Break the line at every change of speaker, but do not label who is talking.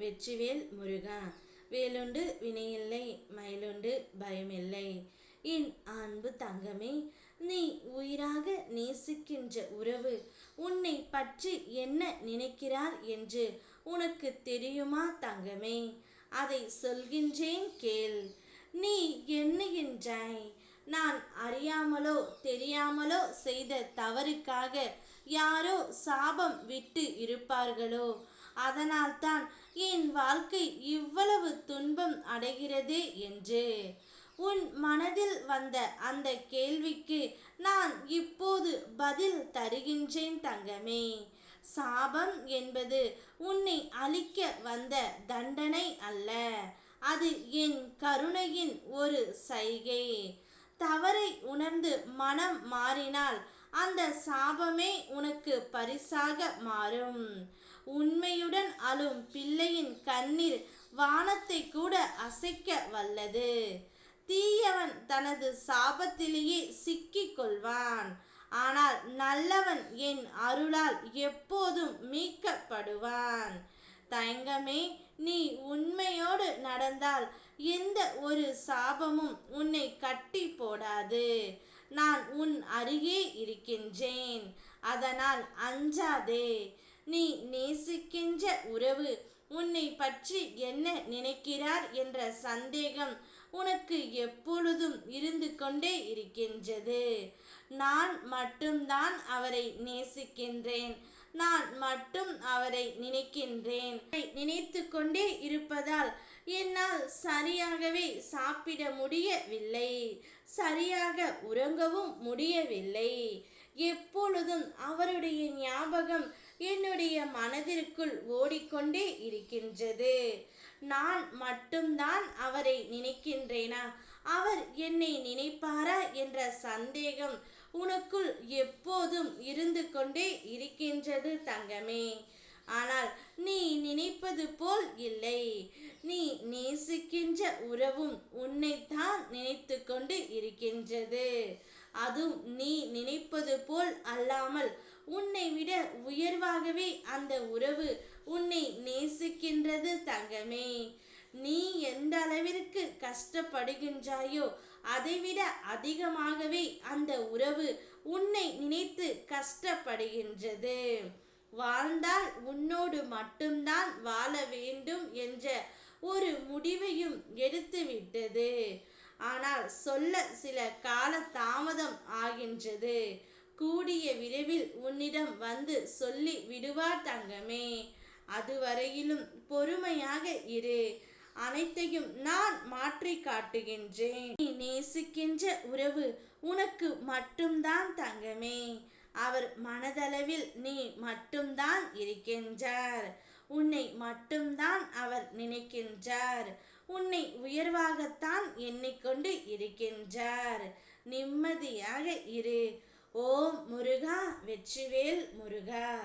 வெற்றிவேல் முருகா. வேலுண்டு வினையில்லை மயிலுண்டு பயமில்லை. என் அன்பு தங்கமே நீ உயிராக நேசிக்கின்ற உறவு உன்னை பற்றி என்ன நினைக்கிறார் என்று உனக்கு தெரியுமா தங்கமே? அதை சொல்கின்றேன் கேள். நீ எண்ணுகின்றாய் நான் அறியாமலோ தெரியாமலோ செய்த தவறுக்காக யாரோ சாபம் விட்டு இருப்பார்களோ? அதனால்தான் என் வாழ்க்கை இவ்வளவு துன்பம் அடைகிறதே என்று. உன் மனதில் வந்த அந்த கேள்விக்கு நான் இப்போது பதில் தருகின்றேன் தங்கமே. சாபம் என்பது உன்னை அழிக்க வந்த தண்டனை அல்ல. அது என் கருணையின் ஒரு சைகை. தவறை உணர்ந்து மனம் மாறினால் அந்த சாபமே உனக்கு பரிசாக மாறும். உண்மையுடன் அழும் பிள்ளையின் கண்ணீர் வானத்தை கூட அசைக்க வல்லது. தீயவன் தனது சாபத்திலேயே சிக்கிக் கொள்வான். ஆனால் நல்லவன் என் அருளால் எப்போதும் மீட்கப்படுவான். தயங்கமே நீ உண்மையோடு நடந்தால் எந்த ஒரு சாபமும் உன்னை கட்டி போடாது. நான் உன் அருகே இருக்கின்றேன். அதனால் அஞ்சாதே. நீ நேசிக்கின்ற உறவு உன்னை பற்றி என்ன நினைக்கிறார் என்ற சந்தேகம் உனக்கு எப்பொழுதும் இருந்து கொண்டே இருக்கின்றது. நான் மட்டும்தான் அவரை நேசிக்கின்றேன். நான் மட்டும் அவரை நினைக்கின்றேன். நினைத்து கொண்டே இருப்பதால் என்னால் சரியாகவே சாப்பிட முடியவில்லை. சரியாக உறங்கவும் முடியவில்லை. எப்பொழுதும் அவருடைய ஞாபகம் என்னுடைய மனதிற்குள் ஓடிக்கொண்டே இருக்கின்றது. நான் மட்டும்தான் அவரை நினைக்கின்றேனா? அவர் என்னை நினைப்பாரா என்ற சந்தேகம் உனக்குள் எப்போதும் இருந்து கொண்டே இருக்கின்றது தங்கமே. ஆனால் நீ நினைப்பது போல் இல்லை. நீ நேசிக்கின்ற உறவும் உன்னைத்தான் நினைத்து கொண்டு இருக்கின்றது. அதுவும் நீ நினைப்பது போல் அல்லாமல் உன்னை விட உயர்வாகவே அந்த உறவு உன்னை நேசிக்கின்றது தங்கமே. நீ எந்த அளவிற்கு கஷ்டப்படுகின்றாயோ அதைவிட அதிகமாகவே அந்த உறவு உன்னை நினைத்து கஷ்டப்படுகின்றது. வாழ்ந்தால் உன்னோடு மட்டும்தான் வாழ வேண்டும் என்ற ஒரு முடிவையும் எடுத்துவிட்டது. ஆனால் சொல்ல சில கால தாமதம் ஆகின்றது. கூடிய விரைவில் உன்னிடம் வந்து சொல்லி விடுவார் தங்கமே. அதுவரையிலும் பொறுமையாக இரு. அனைத்தையும் நான் மாற்றி காட்டுகின்றேன். நீ நேசிக்கின்ற உறவு உனக்கு மட்டும்தான் தங்கமே. அவர் மனதளவில் நீ மட்டும்தான் இருக்கின்றார். உன்னை மட்டும்தான் அவர் நினைக்கின்றார். உன்னை உயர்வாகத்தான் எண்ணிக்கொண்டு இருக்கின்றார். நிம்மதியாக இரு. ஓம் முருகா வெற்றிவேல் முருகா.